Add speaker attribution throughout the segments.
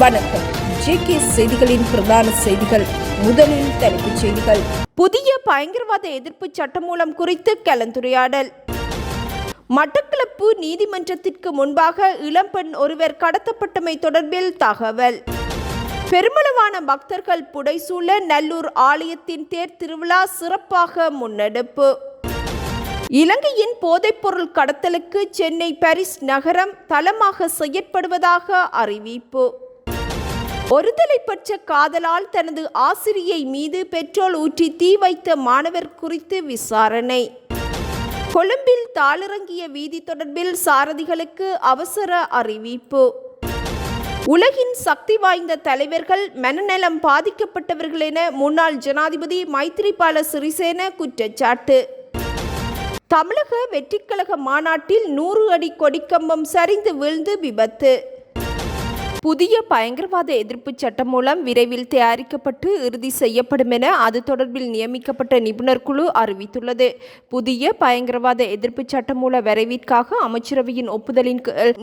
Speaker 1: வணக்கம். ஜேகே செய்திகளின் பிரதான செய்திகள். முதலில் தலைப்புச் செய்திகள். புதிய பயங்கரவாத எதிர்ப்பு சட்டமூலம் குறித்து கலந்துரையாடல். மட்டக்களப்பு நீதிமன்றத்திற்கு முன்பாக இளம்பெண் ஒருவர் கடத்தப்பட்டமை தொடர்பில் தகவல். பெருமளவான பக்தர்கள் புடைசூழ நல்லூர் ஆலயத்தின் தேர் திருவிழா சிறப்பாக முன்னெடுப்பு. இலங்கையின் போதைப்பொருள் கடத்தலுக்கு சென்னை பாரிஸ் நகரம் தளமாக செயற்படுவதாக அறிவிப்பு. ஒருதலை காதலால் தனது ஆசிரியை மீது பெட்ரோல் ஊற்றி தீ வைத்த மாணவர் குறித்து விசாரணை. கொழும்பில் தாளிறங்கிய வீதி தொடர்பில் சாரதிகளுக்கு அவசர அறிவிப்பு. உலகின் சக்தி வாய்ந்த தலைவர்கள் மனநலம் பாதிக்கப்பட்டவர்கள் என முன்னாள் ஜனாதிபதி மைத்ரிபால சிறிசேன குற்றச்சாட்டு. தமிழக வெற்றிக்கழக மாநாட்டில் நூறு அடி கொடிக்கம்பம் சரிந்து வீழ்ந்து விபத்து. புதிய பயங்கரவாத எதிர்ப்பு சட்டம் மூலம் விரைவில் தயாரிக்கப்பட்டு இறுதி செய்யப்படும் என அது தொடர்பில் நியமிக்கப்பட்ட நிபுணர் குழு அறிவித்துள்ளது. புதிய பயங்கரவாத எதிர்ப்பு சட்டமூல வரைவிற்காக அமைச்சரவையின் ஒப்புதலின்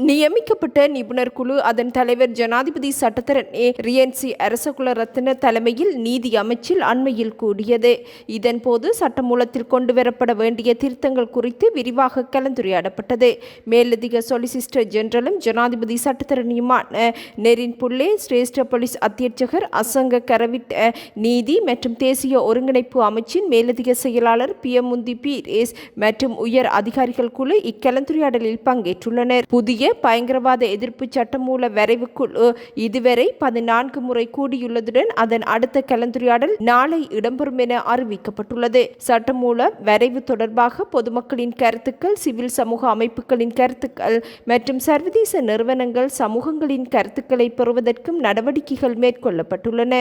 Speaker 1: நியமிக்கப்பட்ட நிபுணர் குழு அதன் தலைவர் ஜனாதிபதி சட்டத்தரணி ரியன்சி அரசகுல ரத்ன தலைமையில் நீதி அமைச்சில் அண்மையில் கூடியது. இதன்போது சட்டமூலத்தில் கொண்டுவரப்பட வேண்டிய திருத்தங்கள் குறித்து விரிவாக கலந்துரையாடப்பட்டது. மேலதிக சொலிசிஸ்டர் ஜெனரலும் ஜனாதிபதி சட்டத்தரணியுமான நெரின் புள்ளே சிரேஷ்ட போலீஸ் அத்தியட்சகர் அசங்க கரவிட் நீதி மற்றும் தேசிய ஒருங்கிணைப்பு அமைச்சின் மேலதிக செயலாளர் பியமுந்தி பி எஸ் மற்றும் உயர் அதிகாரிகள் குழு இக்கலந்துரையாடலில் பங்கேற்றுள்ளனர். புதிய பயங்கரவாத எதிர்ப்பு சட்டமூல வரைவு குழு இதுவரை பதினான்கு முறை கூடியுள்ளதுடன் அதன் அடுத்த கலந்துரையாடல் நாளை இடம்பெறும் என அறிவிக்கப்பட்டுள்ளது. சட்டமூல வரைவு தொடர்பாக பொதுமக்களின் கருத்துக்கள் சிவில் சமூக அமைப்புகளின் கருத்துக்கள் மற்றும் சர்வதேச நிறுவனங்கள் சமூகங்களின் கருத்து கருத்துக்களை பெறுவதற்கும் நடவடிக்கைகள் மேற்கொள்ளப்பட்டுள்ளன.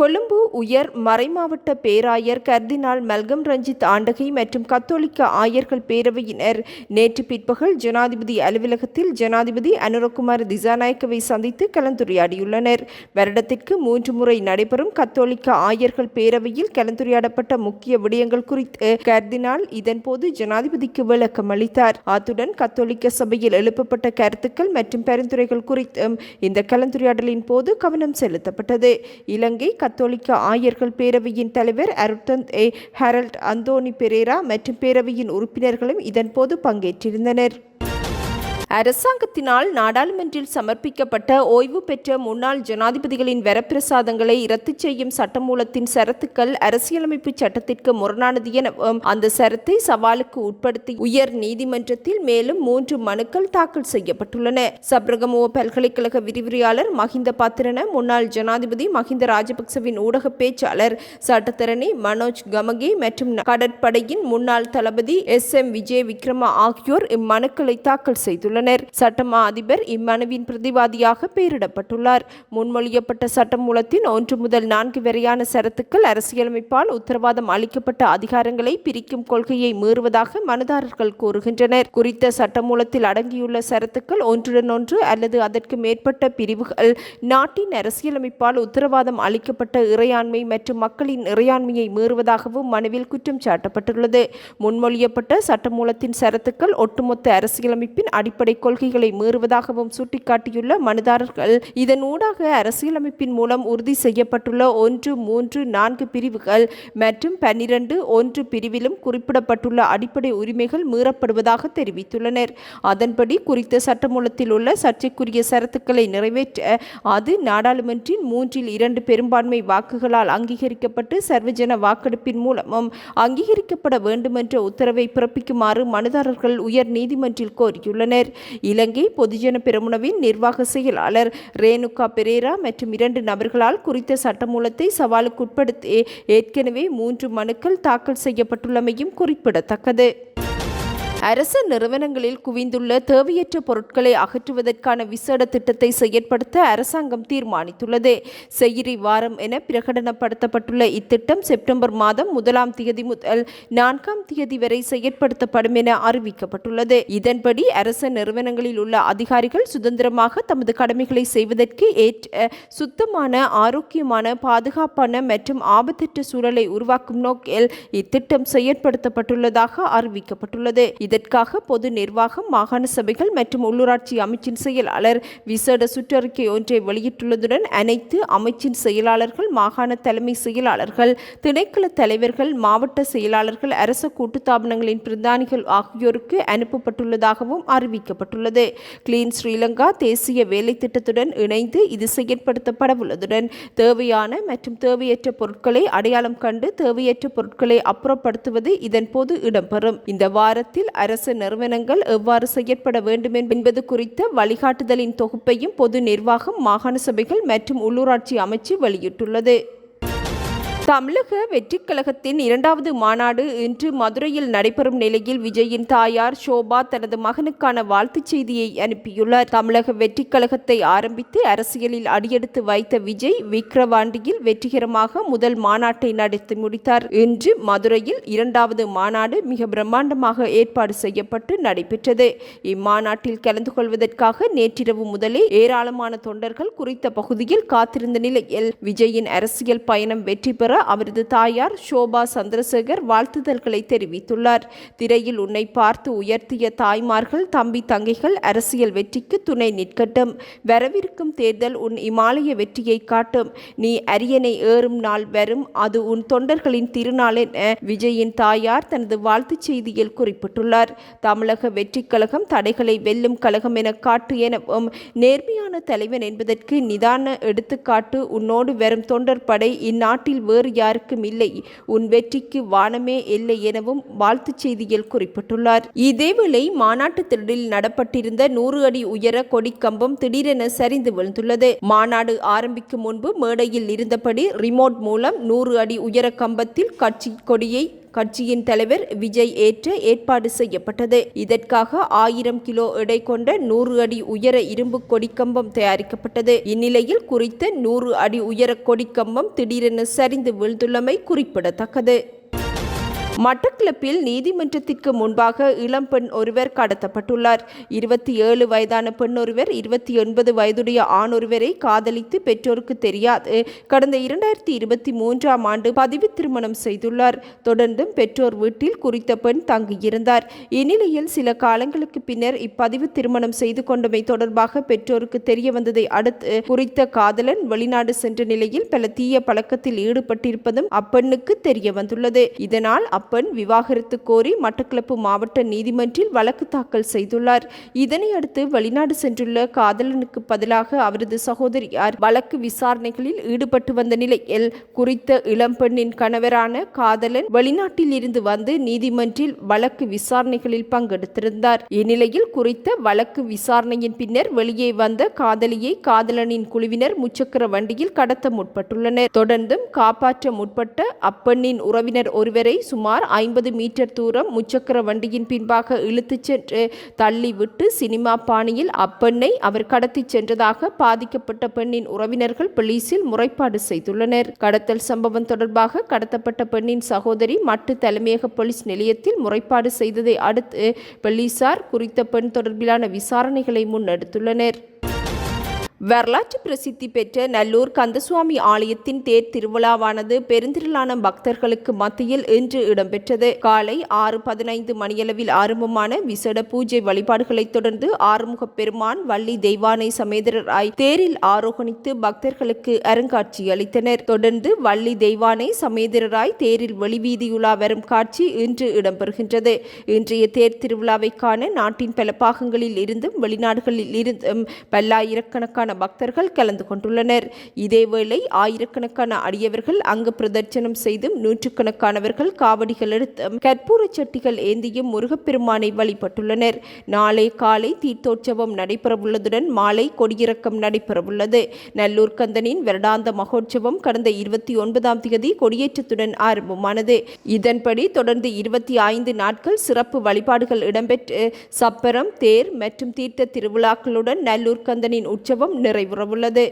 Speaker 1: கொழும்பு உயர் மறைமாவட்ட பேராயர் கர்தினால் மல்கம் ரஞ்சித் ஆண்டகை மற்றும் கத்தோலிக்க ஆயர்கள் பேரவையினர். நேற்று பிற்பகல் ஜனாதிபதி அலுவலகத்தில் ஜனாதிபதி அனுரகுமார் திசாநாயக்கவை சந்தித்து கலந்துரையாடியுள்ளனர். வருடத்திற்கு மூன்று முறை நடைபெறும் கத்தோலிக்க ஆயர்கள் பேரவையில் கலந்துரையாடப்பட்ட முக்கிய விடயங்கள் குறித்து கர்தினால் இதன்போது ஜனாதிபதிக்கு விளக்கம் அளித்தார். அத்துடன் கத்தோலிக்க சபையில் எழுப்பப்பட்ட கருத்துக்கள் மற்றும் பரிந்துரைகள் குறித்தும் இந்த கலந்துரையாடலின் போது கவனம் செலுத்தப்பட்டது. இலங்கை கத்தோலிக்க ஆயர்கள் பேரவையின் தலைவர் அருத்தந்த் ஏ ஹரல்ட் அந்தோனி பெரேரா மற்றும் பேரவையின் உறுப்பினர்களும் இதன்போது பங்கேற்றிருந்தனர். அரசாங்கத்தினால் நாடாளுமன்றில் சமர்ப்பிக்கப்பட்ட ஓய்வு பெற்ற முன்னாள் ஜனாதிபதிகளின் வரப்பிரசாதங்களை ரத்து செய்யும் சட்டமூலத்தின் சரத்துக்கள் அரசியலமைப்பு சட்டத்திற்கு முரணானது எனவும் அந்த சரத்தை சவாலுக்கு உட்படுத்தி உயர் நீதிமன்றத்தில் மேலும் மூன்று மனுக்கள் தாக்கல் செய்யப்பட்டுள்ளன. சப்ரகமுவ பல்கலைக்கழக விரிவுரையாளர் மஹிந்த பாத்திரன முன்னாள் ஜனாதிபதி மஹிந்த ராஜபக்சவின் ஊடக பேச்சாளர் சட்டத்தரணி மனோஜ் கமகே மற்றும் கடற்படையின் முன்னாள் தளபதி எஸ் எம் விஜய் விக்ரம ஆகியோர் இம்மனுக்களை தாக்கல் செய்துள்ளனர். சட்டமா அதிபர் இம்மனுவின் பிரதிவாதியாக பெயரிடப்பட்டுள்ளார். முன்மொழியப்பட்ட சட்டமூலத்தின் ஒன்று முதல் நான்கு வரையான சரத்துக்கள் அரசியலமைப்பால் உத்தரவாதம் அளிக்கப்பட்ட அதிகாரங்களை பிரிக்கும் கொள்கையை மீறுவதாக மனுதாரர்கள் கூறுகின்றனர். குறித்த சட்டமூலத்தில் அடங்கியுள்ள சரத்துக்கள் ஒன்றுடன் ஒன்று அல்லது அதற்கு மேற்பட்ட பிரிவுகள் நாட்டின் அரசியலமைப்பால் உத்தரவாதம் அளிக்கப்பட்ட இறையாண்மை மற்றும் மக்களின் இறையாண்மையை மீறுவதாகவும் மனுவில் குற்றம் சாட்டப்பட்டுள்ளது. முன்மொழியப்பட்ட சட்டமூலத்தின் சரத்துக்கள் ஒட்டுமொத்த அரசியலமைப்பின் அடிப்படை கொள்கைகளை மீறுவதாகவும் சுட்டிக்காட்டியுள்ள மனுதாரர்கள் இதன் ஊடாக அரசியலமைப்பின் மூலம் உறுதி செய்யப்பட்டுள்ள ஒன்று மூன்று நான்கு பிரிவுகள் மற்றும் பன்னிரண்டு ஒன்று பிரிவிலும் குறிப்பிடப்பட்டுள்ள அடிப்படை உரிமைகள் மீறப்படுவதாக தெரிவித்துள்ளனர். அதன்படி குறித்த சட்டமூலத்தில் உள்ள சர்ச்சைக்குரிய சரத்துக்களை நிறைவேற்ற அது நாடாளுமன்றின் மூன்றில் இரண்டு பெரும்பான்மை வாக்குகளால் அங்கீகரிக்கப்பட்டு சர்வஜன வாக்கெடுப்பின் மூலமும் அங்கீகரிக்கப்பட வேண்டுமென்ற உத்தரவை பிறப்பிக்குமாறு மனுதாரர்கள் உயர் நீதிமன்றில் கோரியுள்ளனர். இலங்கை பொதுஜன பெருமுனவின் நிர்வாக செயலாளர் ரேணுகா பெரேரா மற்றும் இரண்டு நபர்களால் குறித்த சட்டமூலத்தை சவாலுக்குட்படுத்தி ஏற்கனவே மூன்று மனுக்கள் தாக்கல் செய்யப்பட்டுள்ளமையும் குறிப்பிடத்தக்கது. அரசு நிறுவனங்களில் குவிந்துள்ள தேவையற்ற பொருட்களை அகற்றுவதற்கான விசேட திட்டத்தை செயற்படுத்த அரசாங்கம் தீர்மானித்துள்ளது. செயிரி வாரம் என பிரகடனப்படுத்தப்பட்டுள்ள இத்திட்டம் செப்டம்பர் மாதம் முதலாம் தேதி முதல் நான்காம் தேதி வரை செயற்படுத்தப்படும் என அறிவிக்கப்பட்டுள்ளது. இதன்படி அரசு நிறுவனங்களில் உள்ள அதிகாரிகள் சுதந்திரமாக தமது கடமைகளை செய்வதற்கு ஏற்ற சுத்தமான ஆரோக்கியமான பாதுகாப்பான மற்றும் ஆபத்திட்ட சூழலை உருவாக்கும் நோக்கில் இத்திட்டம் செயற்படுத்தப்பட்டுள்ளதாக அறிவிக்கப்பட்டுள்ளது. இதற்காக பொது நிர்வாகம் மாகாண சபைகள் மற்றும் உள்ளூராட்சி அமைச்சின் செயலாளர் விசேட சுற்றறிக்கை ஒன்றை வெளியிட்டுள்ளதுடன் அனைத்து அமைச்சின் செயலாளர்கள் மாகாண தலைமை செயலாளர்கள் திணைக்கள தலைவர்கள் மாவட்ட செயலாளர்கள் அரச கூட்டுத்தாபனங்களின் பிரதானிகள் ஆகியோருக்கு அனுப்பப்பட்டுள்ளதாகவும் அறிவிக்கப்பட்டுள்ளது. கிளீன் ஸ்ரீலங்கா தேசிய வேலை திட்டத்துடன் இணைந்து இது செயற்படுத்தப்படவுள்ளதுடன் தேவையான மற்றும் தேவையற்ற பொருட்களை அடையாளம் கண்டு தேவையற்ற பொருட்களை அப்புறப்படுத்துவது இதன்போது இடம்பெறும். இந்த வாரத்தில் அரசு நிறுவனங்கள் எவ்வாறு செயற்பட வேண்டும் என்பது குறித்த வழிகாட்டுதலின் தொகுப்பையும் பொது நிர்வாகம் மாகாண சபைகள் மற்றும் உள்ளூராட்சி அமைச்சு வெளியிட்டுள்ளது. தமிழக வெற்றிக் கழகத்தின் இரண்டாவது மாநாடு இன்று மதுரையில் நடைபெறும் நிலையில் விஜயின் தாயார் ஷோபா தனது மகனுக்கான வாழ்த்துச் செய்தியை அனுப்பியுள்ளார். தமிழக வெற்றிக் கழகத்தை ஆரம்பித்து அரசியலில் அடியெடுத்து வைத்த விஜய் விக்ரவாண்டியில் வெற்றிகரமாக முதல் மாநாட்டை நடத்தி முடித்தார். இன்று மதுரையில் இரண்டாவது மாநாடு மிக பிரம்மாண்டமாக ஏற்பாடு செய்யப்பட்டு நடைபெற்றது. இம்மாநாட்டில் கலந்து கொள்வதற்காக நேற்றிரவு முதலே ஏராளமான தொண்டர்கள் குறித்த பகுதியில் காத்திருந்த நிலையில் விஜயின் அரசியல் பயணம் வெற்றி பெற அவரது தாயார் ஷோபா சந்திரசேகர் வாழ்த்துதல்களை தெரிவித்துள்ளார். திரையில் உன்னை பார்த்து உயர்த்திய தாய்மார்கள் தம்பி தங்கைகள் அரசியல் வெற்றிக்கு துணை நிற்கட்டும். வரவிருக்கும் தேர்தல் உன் இமாலய வெற்றியை காட்டும். நீ அரியணை ஏறும் நாள் வரும். அது உன் தொண்டர்களின் திருநாள் என விஜயின் தாயார் தனது வாழ்த்துச் செய்தியில் குறிப்பிட்டுள்ளார். தமிழக வெற்றிக் கழகம் தடைகளை வெல்லும் கழகம் என காட்டு எனவும் நேர்மையான தலைவன் என்பதற்கு நிதான எடுத்துக்காட்டு உன்னோடு வரும் தொண்டர் படை இந்நாட்டில் வேறு யாருக்கும் இல்லை. உன் வெற்றிக்கு வானமே இல்லை எனவும் வாழ்த்துச் செய்தியில் குறிப்பிட்டுள்ளார். இதேவேளை மாநாட்டு திடலில் நடப்பட்டிருந்த நூறு அடி உயர கொடிக்கம்பம் திடீரென சரிந்து விழுந்துள்ளது. மாநாடு ஆரம்பிக்கும் முன்பு மேடையில் இருந்தபடி ரிமோட் மூலம் நூறு அடி உயர கம்பத்தில் கட்சி கொடியை கட்சியின் தலைவர் விஜய் ஏற்று ஏற்பாடு செய்யப்பட்டது. இதற்காக ஆயிரம் கிலோ எடை கொண்ட நூறு அடி உயர இரும்பு கொடிக்கம்பம் தயாரிக்கப்பட்டது. இந்நிலையில் குறித்த நூறு அடி உயர கொடிக்கம்பம் திடீரென சரிந்து வீழ்ந்துள்ளமை குறிப்பிடத்தக்கது. மட்டக்கிளப்பில் நீதிமன்றத்திற்கு முன்பாக இளம்பெண் ஒருவர் கடத்தப்பட்டுள்ளார். இருபத்தி ஏழு வயதான பெண் ஒருவர் இருபத்தி ஒன்பது வயதுடைய ஆண் ஒருவரை காதலித்து பெற்றோருக்கு தெரியாது. கடந்த இரண்டாயிரத்தி இருபத்தி மூன்றாம் ஆண்டு பதிவு திருமணம் செய்துள்ளார். தொடர்ந்தும் பெற்றோர் வீட்டில் குறித்த பெண் தங்கியிருந்தார். இந்நிலையில் சில காலங்களுக்கு பின்னர் இப்பதிவு திருமணம் செய்து கொண்டமை தொடர்பாக பெற்றோருக்கு தெரிய வந்ததை அடுத்து குறித்த காதலன் வெளிநாடு சென்ற நிலையில் பல தீய பழக்கத்தில் ஈடுபட்டிருப்பதும் அப்பெண்ணுக்கு தெரிய வந்துள்ளது இதனால் அப்பெண் விவாகரத்து கோரி மட்டக்களப்பு மாவட்ட நீதிமன்றில் வழக்கு தாக்கல் செய்துள்ளார். இதனையடுத்து வெளிநாடு சென்றுள்ள காதலனுக்கு பதிலாக அவரது சகோதரியார் வழக்கு விசாரணைகளில் ஈடுபட்டு வந்த நிலையில் குறித்த இளம்பெண்ணின் கணவரான காதலன் வெளிநாட்டில் இருந்து வந்து நீதிமன்றில் வழக்கு விசாரணைகளில் பங்கெடுத்திருந்தார். இந்நிலையில் குறித்த வழக்கு விசாரணையின் பின்னர் வெளியே வந்த காதலியை காதலனின் குழுவினர் முச்சக்கர வண்டியில் கடத்த முற்பட்டுள்ளனர். தொடர்ந்தும் காப்பாற்ற முற்பட்ட அப்பெண்ணின் உறவினர் ஒருவரை சுமார் சுமார் ஐம்பது மீட்டர் தூரம் முச்சக்கர வண்டியின் பின்பாக இழுத்துச் சென்று தள்ளிவிட்டு சினிமா பாணியில் அப்பெண்ணை அவர் கடத்திச் சென்றதாக பாதிக்கப்பட்ட பெண்ணின் உறவினர்கள் போலீசில் முறைப்பாடு செய்துள்ளனர். கடத்தல் சம்பவம் தொடர்பாக கடத்தப்பட்ட பெண்ணின் சகோதரி மட்டு தலைமையக போலீஸ் நிலையத்தில் முறைப்பாடு செய்ததை அடுத்து போலீசார் குறித்த பெண் தொடர்பிலான விசாரணைகளை முன்னெடுத்துள்ளனர். வரலாற்று பிரசித்தி பெற்ற நல்லூர் கந்தசுவாமி ஆலயத்தின் தேர் திருவிழாவானது பெருந்திரளான பக்தர்களுக்கு மத்தியில் இன்று இடம்பெற்றது. காலை ஆறு பதினைந்து மணியளவில் ஆரம்பமான விசேட பூஜை வழிபாடுகளைத் தொடர்ந்து ஆறுமுக பெருமான் வள்ளி தெய்வானை சமேதரராய் தேரில் ஆரோகணித்து பக்தர்களுக்கு அருங்காட்சி அளித்தனர். தொடர்ந்து வள்ளி தெய்வானை சமேதரராய் தேரில் வெளிவீதியுலா வரும் காட்சி இன்று இடம்பெறுகின்றது. இன்றைய தேர் திருவிழாவை காண நாட்டின் பல பாகங்களில் இருந்தும் வெளிநாடுகளில் இருந்தும் பல்லாயிரக்கணக்கான பக்தர்கள் கலந்து கொண்டுள்ளனர். இதேவேளை ஆயிரக்கணக்கான அடியவர்கள் அங்கு பிரதர்ச்சனம் செய்தும் நூற்றுக்கணக்கானவர்கள் காவடிகள் எடுத்தும் கற்பூர சட்டிகள் ஏந்தியும் முருகப்பெருமானை வழிபட்டுள்ளனர். நாளை காலை தீர்த்தோற்சவம் நடைபெறவுள்ளதுடன் மாலை கொடியிறக்கம் நடைபெறவுள்ளது. நல்லூர் கந்தனின் வருடாந்த மகோற்சவம் கடந்த இருபத்தி ஒன்பதாம் தேதி கொடியேற்றத்துடன் ஆரம்பமானது. இதன்படி தொடர்ந்து இருபத்தி ஐந்து நாட்கள் சிறப்பு வழிபாடுகள் இடம்பெற்று சப்பரம் தேர் மற்றும் தீர்த்த திருவிழாக்களுடன் நல்லூர் கந்தனின் உற்சவம் நிறைவுறவுள்ளது.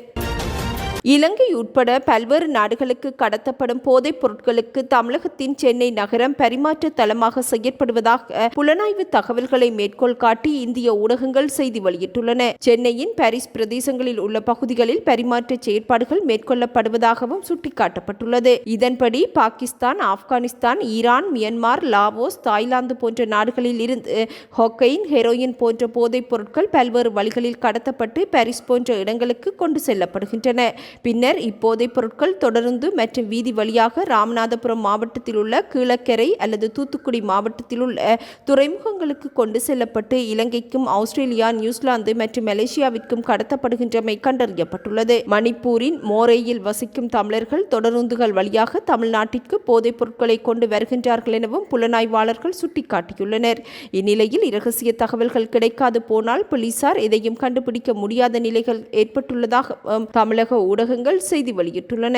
Speaker 1: இலங்கை உட்பட பல்வேறு நாடுகளுக்கு கடத்தப்படும் போதைப் பொருட்களுக்கு தமிழகத்தின் சென்னை நகரம் பரிமாற்ற தளமாக செயற்படுவதாக புலனாய்வு தகவல்களை மேற்கோள் காட்டி இந்திய ஊடகங்கள் செய்தி வெளியிட்டுள்ளன. சென்னையின் பாரிஸ் பிரதேசங்களில் உள்ள பகுதிகளில் பரிமாற்ற செயற்பாடுகள் மேற்கொள்ளப்படுவதாகவும் சுட்டிக்காட்டப்பட்டுள்ளது. இதன்படி Pakistan Afghanistan Iran Myanmar Laos Thailand போன்ற நாடுகளில் இருந்து ஹொக்கைன் ஹெரோயின் போன்ற போதைப் பொருட்கள் பல்வேறு வழிகளில் கடத்தப்பட்டு பாரிஸ் போன்ற இடங்களுக்கு கொண்டு செல்லப்படுகின்றன. பின்னர் இப்போதைப் பொருட்கள் தொடர்ந்து மற்றும் வீதி வழியாக ராமநாதபுரம் மாவட்டத்தில் உள்ள கீழக்கரை அல்லது தூத்துக்குடி மாவட்டத்தில் உள்ள துறைமுகங்களுக்கு கொண்டு செல்லப்பட்டு இலங்கைக்கும் ஆஸ்திரேலியா நியூசிலாந்து மற்றும் மலேசியாவிற்கும் கடத்தப்படுகின்றமை கண்டறியப்பட்டுள்ளது. மணிப்பூரின் மோரேயில் வசிக்கும் தமிழர்கள் தொடருந்துகள் வழியாக தமிழ்நாட்டிற்கு போதைப் பொருட்களை கொண்டு வருகின்றார்கள் எனவும் புலனாய்வாளர்கள் சுட்டிக்காட்டியுள்ளனர். இந்நிலையில் இரகசிய தகவல்கள் கிடைக்காது போனால் போலீசார் எதையும் கண்டுபிடிக்க முடியாத நிலைகள் ஏற்பட்டுள்ளதாக தமிழக ஊடகங்கள் செய்தி வெளியிட்டுள்ளன.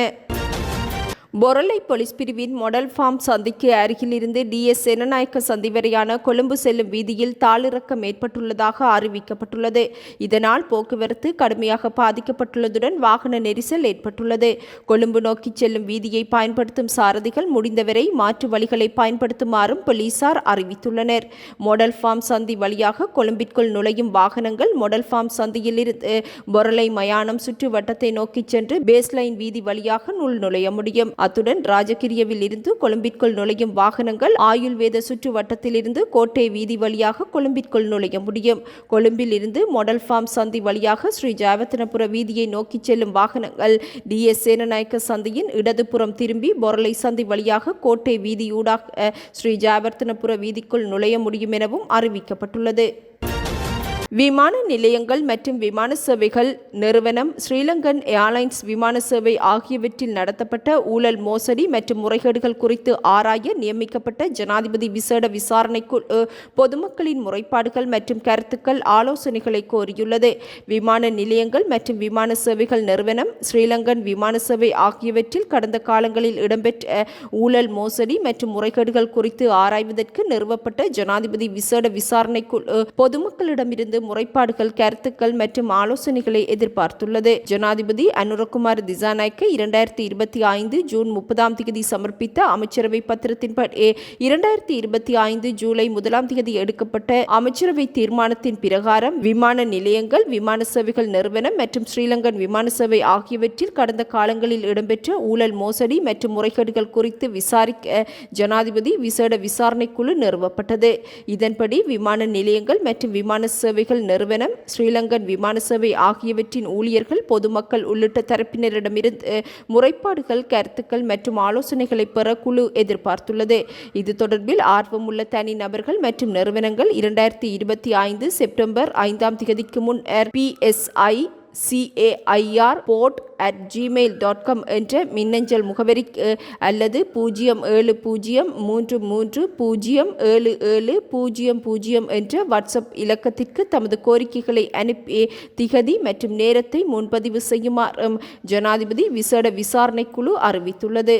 Speaker 1: பொரலை போலீஸ் பிரிவின் மொடல் ஃபார்ம் சந்திக்கு அருகிலிருந்து டிஎஸ் செனநாயக்க சந்தி வரையான கொழும்பு செல்லும் வீதியில் தாளிறக்கம் ஏற்பட்டுள்ளதாக அறிவிக்கப்பட்டுள்ளது. இதனால் போக்குவரத்து கடுமையாக பாதிக்கப்பட்டுள்ளதுடன் வாகன நெரிசல் ஏற்பட்டுள்ளது. கொழும்பு நோக்கி செல்லும் வீதியை பயன்படுத்தும் சாரதிகள் முடிந்தவரை மாற்று வழிகளை பயன்படுத்துமாறும் போலீசார் அறிவித்துள்ளனர். மொடல் ஃபார்ம் சந்தி வழியாக கொழும்பிற்குள் நுழையும் வாகனங்கள் மொடல் ஃபார்ம் சந்தியில் இருந்து பொரலை மயானம் சுற்று வட்டத்தை நோக்கி சென்று பேஸ்லைன் வீதி வழியாக நுள் நுழைய முடியும். அத்துடன் ராஜகிரியவில் இருந்து கொழும்பிற்குள் நுழையும் வாகனங்கள் ஆயுள்வேத சுற்று வட்டத்திலிருந்து கோட்டை வீதி வழியாக கொழும்பிற்குள் நுழைய முடியும். கொழும்பில் இருந்து மொடல் ஃபார்ம் சந்தி வழியாக ஸ்ரீ ஜெயவர்த்தனபுர வீதியை நோக்கி செல்லும் வாகனங்கள் டி எஸ் சேனநாயக்க சந்தியின் இடதுபுறம் திரும்பி பொரலை சந்தி வழியாக கோட்டை வீதியூடாக ஸ்ரீ ஜாவர்த்தனபுர வீதிக்குள் நுழைய முடியும் எனவும் அறிவிக்கப்பட்டுள்ளது. விமான நிலையங்கள் மற்றும் விமான சேவைகள் நிறுவனம் ஸ்ரீலங்கன் ஏர்லைன்ஸ் விமான சேவை ஆகியவற்றில் நடத்தப்பட்ட ஊழல் மோசடி மற்றும் முறைகேடுகள் குறித்து ஆராய நியமிக்கப்பட்ட ஜனாதிபதி விசேட விசாரணைக்கு பொதுமக்களின் முறைப்பாடுகள் மற்றும் கருத்துக்கள் ஆலோசனைகளை கோரியுள்ளது. விமான நிலையங்கள் மற்றும் விமான சேவைகள் நிறுவனம் ஸ்ரீலங்கன் விமான சேவை ஆகியவற்றில் கடந்த காலங்களில் இடம்பெற்ற ஊழல் மோசடி மற்றும் முறைகேடுகள் குறித்து ஆராய்வதற்கு நிறுவப்பட்ட ஜனாதிபதி விசேட விசாரணைக்குள் பொதுமக்களிடமிருந்து முறைப்பாடுகள் கருத்துக்கள் மற்றும் ஆலோசனைகளை எதிர்பார்த்துள்ளது. ஜனாதிபதி அனுரகுமார் திசாநாயக்க இரண்டாயிரத்தி இருபத்தி ஐந்து ஜூன் முப்பதாம் தேதி சமர்ப்பித்த அமைச்சரவை பத்திரத்தின்படி இரண்டாயிரத்தி இருபத்தி ஐந்து ஜூலை முதலாம் தேதி எடுக்கப்பட்ட அமைச்சரவை தீர்மானத்தின் பிரகாரம் விமான நிலையங்கள் விமான சேவைகள் நிறுவனம் மற்றும் ஸ்ரீலங்கன் விமான சேவை ஆகியவற்றில் கடந்த காலங்களில் இடம்பெற்ற ஊழல் மோசடி மற்றும் முறைகேடுகள் குறித்து விசாரிக்க ஜனாதிபதி விசேட விசாரணை குழு நிறுவப்பட்டது. இதன்படி விமான நிலையங்கள் மற்றும் விமான சேவைகள் நிறுவனம் ஸ்ரீலங்கன் விமான சேவை ஆகியவற்றின் ஊழியர்கள் பொதுமக்கள் உள்ளிட்ட தரப்பினரிடமிருந்து முறைப்பாடுகள் கருத்துக்கள் மற்றும் ஆலோசனைகளை பெற குழு எதிர்பார்த்துள்ளது. இது தொடர்பில் ஆர்வமுள்ள தனி நபர்கள் மற்றும் நிறுவனங்கள் இரண்டாயிரத்தி இருபத்தி ஐந்து செப்டம்பர் ஐந்தாம் தேதிக்கு முன் PSI CAIR port at Gmail dot com என்ற மின்னஞ்சல் முகவரி அல்லது பூஜ்ஜியம் ஏழு பூஜ்ஜியம் மூன்று மூன்று பூஜ்ஜியம் ஏழு ஏழு பூஜ்ஜியம் பூஜ்ஜியம் என்ற வாட்ஸ்அப் இலக்கத்திற்கு தமது கோரிக்கைகளை அனுப்பி திகதி மற்றும் நேரத்தை முன்பதிவு செய்யுமாறு ஜனாதிபதி விசேட விசாரணைக்குழு அறிவித்துள்ளது.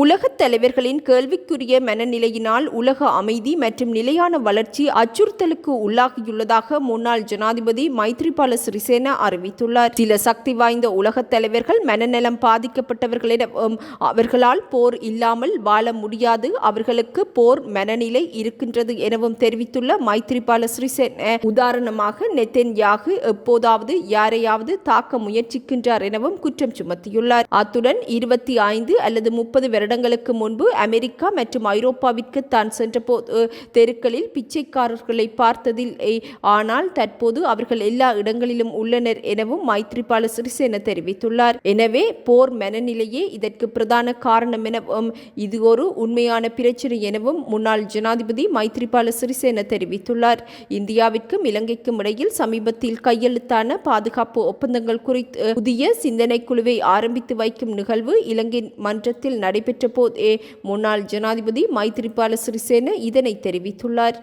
Speaker 1: உலகத் தலைவர்களின் கேள்விக்குரிய மனநிலையினால் உலக அமைதி மற்றும் நிலையான வளர்ச்சி அச்சுறுத்தலுக்கு உள்ளாகியுள்ளதாக முன்னாள் ஜனாதிபதி மைத்ரிபால சிறிசேன அறிவித்துள்ளார். சில சக்தி வாய்ந்த உலகத் தலைவர்கள் மனநலம் பாதிக்கப்பட்டவர்களிடம் அவர்களால் போர் இல்லாமல் வாழ முடியாது. அவர்களுக்கு போர் மனநிலை இருக்கின்றது எனவும் தெரிவித்துள்ள மைத்ரிபால சிறிசேன உதாரணமாக நெத்தன்யாகு எப்போதாவது யாரையாவது தாக்க முயற்சிக்கின்றார் எனவும் குற்றம் சுமத்தியுள்ளார். அத்துடன் இருபத்தி ஐந்து அல்லது முப்பது வருடங்களுக்கு முன்பு அமெரிக்கா மற்றும் ஐரோப்பாவிற்கு தான் சென்றபோது தெருக்களில் பிச்சைக்காரர்களை பார்த்ததில் ஆனால் தற்போது அவர்கள் எல்லா இடங்களிலும் உள்ளனர் எனவும் மைத்ரிபால சிறிசேன தெரிவித்துள்ளார். எனவே போர் மனநிலையே இதற்கு பிரதான காரணம் எனவும் இது ஒரு உண்மையான பிரச்சனை எனவும் முன்னாள் ஜனாதிபதி மைத்ரிபால சிறிசேன தெரிவித்துள்ளார். இந்தியாவிற்கும் இலங்கைக்கும் இடையில் சமீபத்தில் கையெழுத்தான பாதுகாப்பு ஒப்பந்தங்கள் குறித்து புதிய சிந்தனை குழுவை ஆரம்பித்து வைக்கும் நிகழ்வு இலங்கை மன்றத்தில் நடைபெற்ற நடைபெற்ற போதே முன்னாள் ஜனாதிபதி மைத்திரிபால சிறிசேன இதனை தெரிவித்துள்ளார்.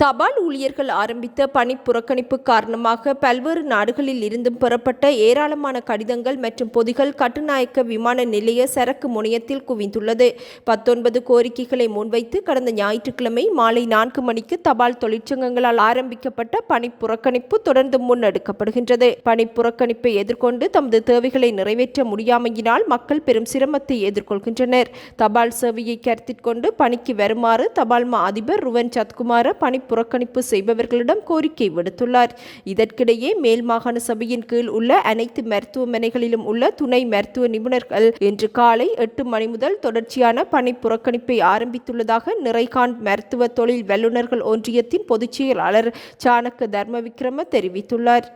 Speaker 1: தபால் ஊழியர்கள் ஆரம்பித்த பணி புறக்கணிப்பு காரணமாக பல்வேறு நாடுகளில் இருந்தும் பெறப்பட்ட ஏராளமான கடிதங்கள் மற்றும் பொதிகள் கட்டுநாயக்க விமான நிலைய சரக்கு முனையத்தில் குவிந்துள்ளது. பத்தொன்பது கோரிக்கைகளை முன்வைத்து கடந்த ஞாயிற்றுக்கிழமை மாலை நான்கு மணிக்கு தபால் தொழிற்சங்கங்களால் ஆரம்பிக்கப்பட்ட பணி புறக்கணிப்பு தொடர்ந்து முன்னெடுக்கப்படுகின்றது. பணி புறக்கணிப்பை எதிர்கொண்டு தமது தேவைகளை நிறைவேற்ற முடியாமையினால் மக்கள் பெரும் சிரமத்தை எதிர்கொள்கின்றனர். தபால் சேவையை கருத்தில் கொண்டு பணிக்கு வருமாறு தபால் மா அதிபர் ருவன் சத்குமார பணி புறக்கணிப்பு செய்பவர்களிடம் கோரிக்கை விடுத்துள்ளார். இதற்கிடையே மேல் மாகாண சபையின் கீழ் உள்ள அனைத்து மருத்துவமனைகளிலும் உள்ள துணை மருத்துவ நிபுணர்கள் இன்று காலை எட்டு மணி முதல் தொடர்ச்சியான பணி புறக்கணிப்பை ஆரம்பித்துள்ளதாக நிறைகான் மருத்துவ தொழில் வல்லுநர்கள் ஒன்றியத்தின் பொதுச் செயலாளர் சாணக்க தர்மவிக்ரம தெரிவித்துள்ளார்.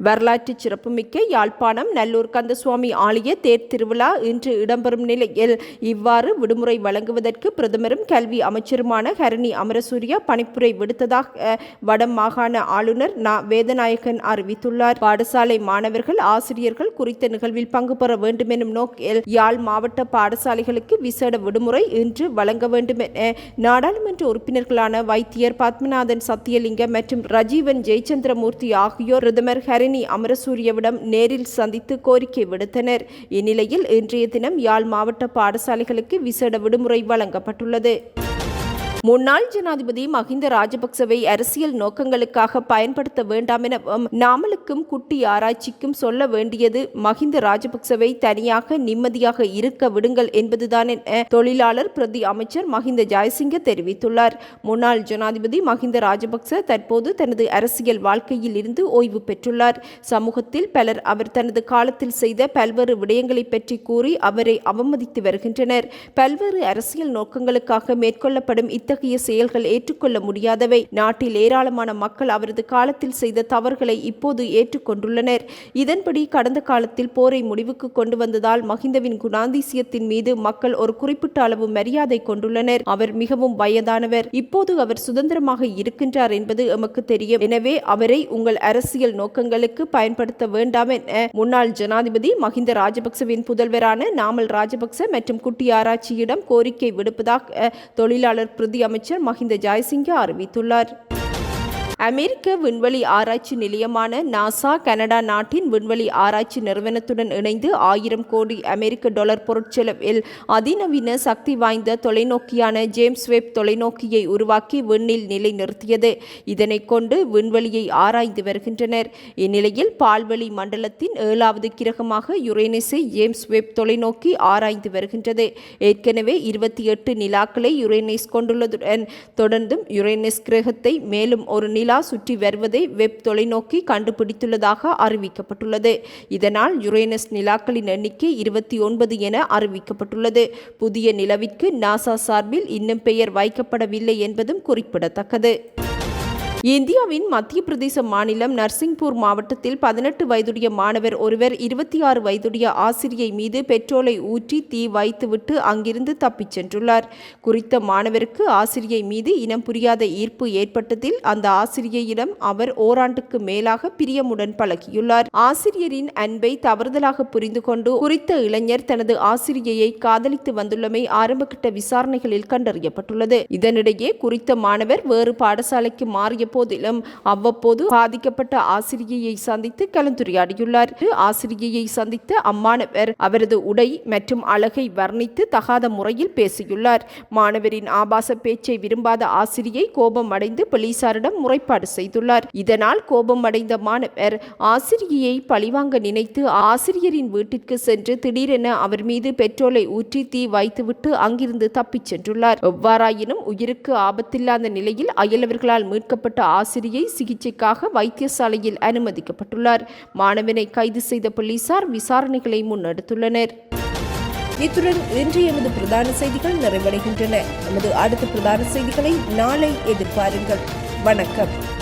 Speaker 1: வரலாற்று சிறப்புமிக்க யாழ்ப்பாணம் நல்லூர் கந்தசுவாமி ஆலய தேர் திருவிழா இன்று இடம்பெறும் நிலையில் இவ்வாறு விடுமுறை வழங்குவதற்கு பிரதமரும் கல்வி அமைச்சருமான ஹரணி அமரசூரியா பணிப்புரை விடுத்ததாக வட மாகாண ஆளுநர் நா வேதநாயகன் அறிவித்துள்ளார். பாடசாலை மாணவர்கள் ஆசிரியர்கள் குறித்த நிகழ்வில் பங்கு பெற வேண்டும் எனும் நோக்கில் யாழ் மாவட்ட பாடசாலைகளுக்கு விசேட விடுமுறை இன்று வழங்க வேண்டும் என நாடாளுமன்ற உறுப்பினர்களான வைத்தியர் பத்மநாதன் சத்தியலிங்கம் மற்றும் ரஜீவன் ஜெயச்சந்திரமூர்த்தி ஆகியோர் பிரதமர் ஹரி தரணி அமரசூரியவிடம் நேரில் சந்தித்து கோரிக்கை விடுத்தனர். இந்நிலையில் இன்றைய தினம் யாழ் மாவட்ட பாடசாலைகளுக்கு விசேட விடுமுறை வழங்கப்பட்டுள்ளது. முன்னாள் ஜனாதிபதி மஹிந்த ராஜபக்சவை அரசியல் நோக்கங்களுக்காக பயன்படுத்த வேண்டாம் என நாமலுக்கும் குட்டி ஆராய்ச்சிக்கும் சொல்ல வேண்டியது மஹிந்த ராஜபக்சவை தனியாக நிம்மதியாக இருக்க விடுங்கள் என்பதுதான் என தொழிலாளர் பிரதி அமைச்சர் மஹிந்த ஜெயசிங்க தெரிவித்துள்ளார். முன்னாள் ஜனாதிபதி மஹிந்த ராஜபக்ச தற்போது தனது அரசியல் வாழ்க்கையில் இருந்து ஓய்வு பெற்றுள்ளார். சமூகத்தில் பலர் அவர் தனது காலத்தில் செய்த பல்வேறு விடயங்களை பற்றி கூறி அவரை அவமதித்து வருகின்றனர். பல்வேறு அரசியல் நோக்கங்களுக்காக மேற்கொள்ளப்படும் இத்தகைய இத்தகைய செயல்கள் ஏற்றுக்கொள்ள முடியாதவை. நாட்டில் ஏராளமான மக்கள் அவரது காலத்தில் செய்த தவறுகளை இப்போது ஏற்றுக்கொண்டுள்ளனர். இதன்படி கடந்த காலத்தில் போரை முடிவுக்கு கொண்டு வந்ததால் மஹிந்தவின் குணாதிசயத்தின் மீது மக்கள் ஒரு குறிப்பிட்ட அளவு மரியாதை கொண்டுள்ளனர். அவர் மிகவும் வயதானவர். இப்போது அவர் சுதந்திரமாக இருக்கின்றார் என்பது எமக்கு தெரியும். எனவே அவரை உங்கள் அரசியல் நோக்கங்களுக்கு பயன்படுத்த வேண்டாம் என முன்னாள் ஜனாதிபதி மஹிந்த ராஜபக்சவின் புதல்வரான நாமல் ராஜபக்ச மற்றும் குட்டி ஆராய்ச்சியிடம் கோரிக்கை விடுப்பதாக தொழிலாளர் பிரதி அமைச்சர் மஹிந்த ஜாய்சிங்க அறிவித்துள்ளார். அமெரிக்க விண்வெளி ஆராய்ச்சி நிலையமான நாசா கனடா நாட்டின் விண்வெளி ஆராய்ச்சி நிறுவனத்துடன் இணைந்து ஆயிரம் கோடி அமெரிக்க டாலர் பொருட்செலவில் அதிநவீன சக்தி வாய்ந்த தொலைநோக்கியான ஜேம்ஸ் வெப் தொலைநோக்கியை உருவாக்கி விண்ணில் நிலைநிறுத்தியது. இதனை கொண்டு விண்வெளியை ஆராய்ந்து வருகின்றனர். இந்நிலையில் பால்வெளி மண்டலத்தின் ஏழாவது கிரகமாக யுரேனஸை ஜேம்ஸ் வெப் தொலைநோக்கி ஆராய்ந்து வருகின்றது. ஏற்கனவே இருபத்தி எட்டு நிலாக்களை யுரேனஸ் கொண்டுள்ளதுடன் தொடர்ந்தும் யுரேனஸ் கிரகத்தை மேலும் ஒரு நில நிலா சுற்றி வருவதை வெப் தொலைநோக்கி கண்டுபிடித்துள்ளதாக அறிவிக்கப்பட்டுள்ளது. இதனால் யுரேனஸ் நிலாக்களின் எண்ணிக்கை இருபத்தி ஒன்பது என அறிவிக்கப்பட்டுள்ளது. புதிய நிலவிற்கு நாசா சார்பில் இன்னும் பெயர் வைக்கப்படவில்லை என்பதும் குறிப்பிடத்தக்கது. இந்தியாவின் மத்திய பிரதேச மாநிலம் நர்சிங்பூர் மாவட்டத்தில் பதினெட்டு வயதுடைய மாணவர் ஒருவர் இருபத்தி ஆறு வயதுடைய ஆசிரியை மீது பெட்ரோலை ஊற்றி தீ வைத்துவிட்டு அங்கிருந்து தப்பிச் சென்றுள்ளார். குறித்த மாணவருக்கு ஆசிரியை மீது இனம் புரியாத ஈர்ப்பு ஏற்பட்டதில் அந்த ஆசிரியையிடம் அவர் ஓராண்டுக்கு மேலாக பிரியமுடன் பழகியுள்ளார். ஆசிரியரின் அன்பை தவறுதலாக புரிந்து கொண்டு குறித்த இளைஞர் தனது ஆசிரியையை காதலித்து வந்துள்ளமை ஆரம்பகட்ட விசாரணைகளில் கண்டறியப்பட்டுள்ளது. இதனிடையே குறித்த மாணவர் வேறு பாடசாலைக்கு மாறிய போதிலும் அவ்வப்போது பாதிக்கப்பட்ட ஆசிரியையை சந்தித்து கலந்துரையாடியுள்ளார். ஆசிரியையை சந்தித்த அம்மாணவர் அவரது உடை மற்றும் அழகை வர்ணித்து தகாத முறையில் பேசியுள்ளார். மாணவரின் ஆபாச பேச்சை விரும்பாத ஆசிரியை கோபம் அடைந்து போலீசாரிடம் முறைப்பாடு செய்துள்ளார். இதனால் கோபம் அடைந்த மாணவர் ஆசிரியையை பழிவாங்க நினைத்து ஆசிரியரின் வீட்டிற்கு சென்று திடீரென அவர் மீது பெட்ரோலை ஊற்றி தீ வைத்துவிட்டு அங்கிருந்து தப்பிச் சென்றுள்ளார். எவ்வாறாயினும் உயிருக்கு ஆபத்தில்லாத நிலையில் அயலவர்களால் மீட்கப்பட்ட ஆசிரியை சிகிச்சைக்காக வைத்தியசாலையில் அனுமதிக்கப்பட்டுள்ளார். மாணவனை கைது செய்த போலீசார் விசாரணைகளை முன்னெடுத்துள்ளனர். இத்துடன் இன்று எமது பிரதான செய்திகள் நிறைவடைகின்றன. எமது அடுத்த பிரதான செய்திகளை நாளை எதிர்பாருங்கள். வணக்கம்.